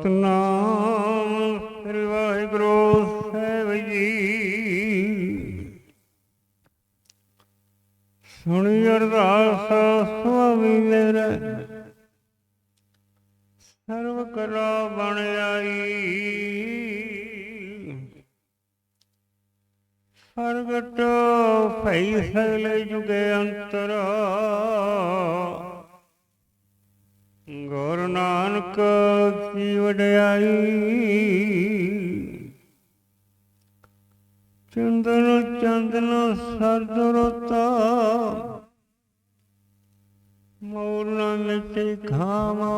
ਸਤਨਾਮ ਸ੍ਰੀ ਵਾਹਿਗੁਰੂ ਸਾਹਿਬ ਜੀ। ਸੁਣੀ ਅਰਦਾਸ ਸੁਆਮੀ ਮੇਰੇ। ਸਰਵ ਕਲਾ ਬਣ ਆਈ। ਪ੍ਰਗਟ ਭਈ ਸਗਲੇ ਜੁਗੇ ਅੰਤਰ। ਗੁਰੂ ਨਾਨਕ ਕੀ ਵਡਿਆਈ ਚੰਦਨ ਚੰਦਨ ਸਰਦਰਤਾ ਮੌਲਾ ਮਿਟੇ ਖਾਮਾ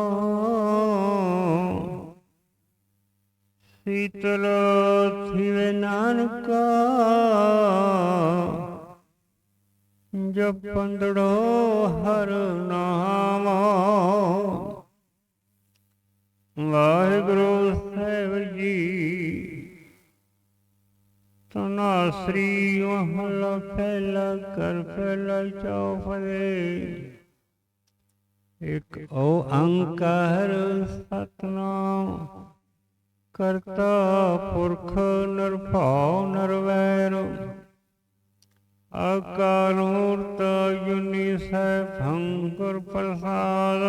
ਸੀਤਲ ਥਿਵੇ ਨਾਨਕਾ। ਜਪੰਦੜੋ ਹਰ ਨਾਮ। ਤਨਾਸਰੀ ਮਹਲਾ ਪਹਿਲਾ ਕਰ ਪਹਿਲਾ ਚੌਪਦੇ। ਇਕ ਓੰਕਾਰ ਸਤਨਾਮ ਕਰਤਾ ਪੁਰਖ ਨਿਰਭਉ ਨਿਰਵੈਰ। ਅਕਾਲ ਮੂਰਤ ਜੁਨੀ ਸੈਭੰ ਗੁਰ ਪ੍ਰਸਾਦ।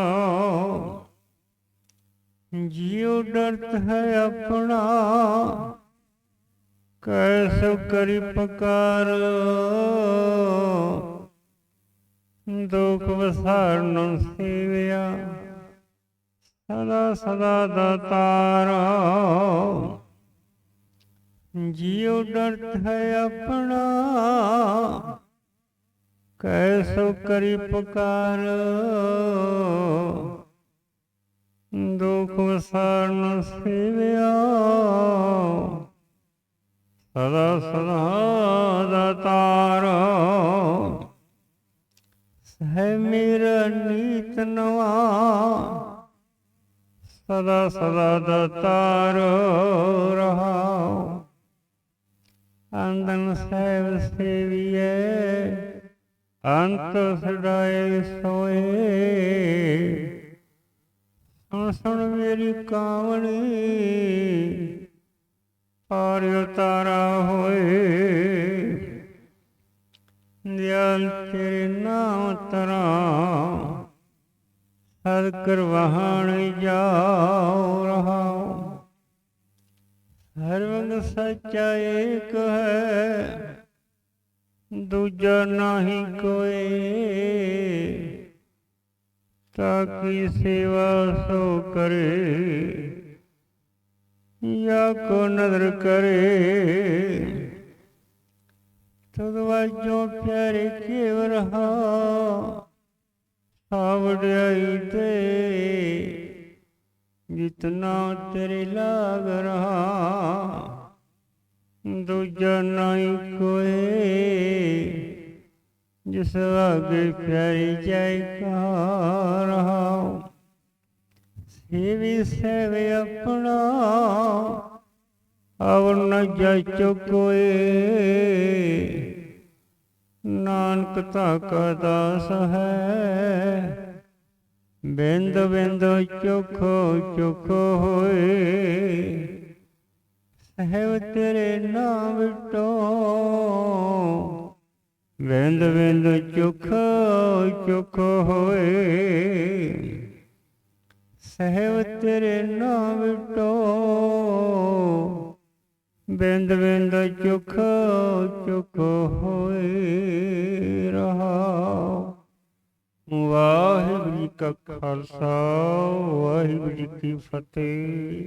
ਜਿਉ ਡਰਤ ਹੈ ਆਪਣਾ ਕੈਸੋ ਕਰੀ ਪਕਾਰ। ਦੁਖ ਵਸਾਰਨ ਸੇਵਿਆ। ਸਦਾ ਸਦਾ ਦਾਤਾਰ ਜਿਉ ਡਰਤ ਹੈ ਆਪਣਾ। ਕੈਸੋ ਕਰੀ ਪੁਕਾਰ। ਦੁਖ ਵਸਾਰਨ ਸੇਵਿਆ। ਸਦਾ ਸਦਾ ਦਾਤਾਰ ਸਹਿ ਮੇਰਾ ਨੀਤ ਨਵਾ ਸਦਾ ਸਦਾ ਦਾਤਾਰ ਰਹਾਉ ਅੰਦਨ ਸਹਿਬ ਸੇਵੀਏ, ਅੰਤ ਸਦਾਏ ਸੋਏ। ਸੁਣ ਸੁਣ ਮੇਰੀ ਕਾਵਣੀ ਪਾਰ ਉਤਾਰਾ ਹੋਏ ਦਿਆਲ ਤੇਰੇ ਨਾਮ ਤਰਾ ਸਦ ਕਰਵਾਹਣ ਜਾਉ ਰਹਾਉ ਸਰਵੰਗ ਸੱਚਾ ਏਕ ਹੈ ਦੂਜਾ ਨਹੀਂ ਕੋਏ ਤਾਂ ਕੀ ਸੇਵਾ ਸੋ ਕਰੇ ਜਾਂ ਕੋ ਨਦਰ ਕਰੇ। ਤਦ ਵਾਜੋ ਪਿਆਰੇ ਕੇਵ ਰਹਾ ਸਾਵੜਾਈ ਤੇ ਜਿਤਨਾ ਤੇਰੇ ਲਾਗ ਰਹਾ, ਦੂਜਾ ਨਹੀਂ ਕੋਏ ਜਿਸ ਆਗੇ ਪਿਆਰੀ ਜਾਇ ਕਾ ਰਹਾ ਸੇਵੀ ਸੇਵੇ ਆਪਣਾ ਅਵਰ ਨ ਜਚੋ ਕੋਏ ਨਾਨਕ ਧਾਕਾ ਦਾਸ ਹੈ, ਬਿੰਦ ਬਿੰਦ ਚੁਖ ਚੁਖ ਹੋਏ। ਸਹਿਬ ਤੇਰੇ ਨਾਮ ਟੋ, ਬਿੰਦ ਬਿੰਦ ਚੁਖ ਚੁਖ ਹੋਏ। ਸਹਿਬ ਤੇਰੇ ਨਾਮ ਵਿਟੋ ਬਿੰਦ ਬਿੰਦ ਚੁਖ ਚੁਖ ਹੋਏ ਰਹਾਉ ਵਾਹਿਗੁਰੂ ਜੀ ਕਾ ਖਾਲਸਾ, ਵਾਹਿਗੁਰੂ ਜੀ ਕੀ ਫਤਿਹ।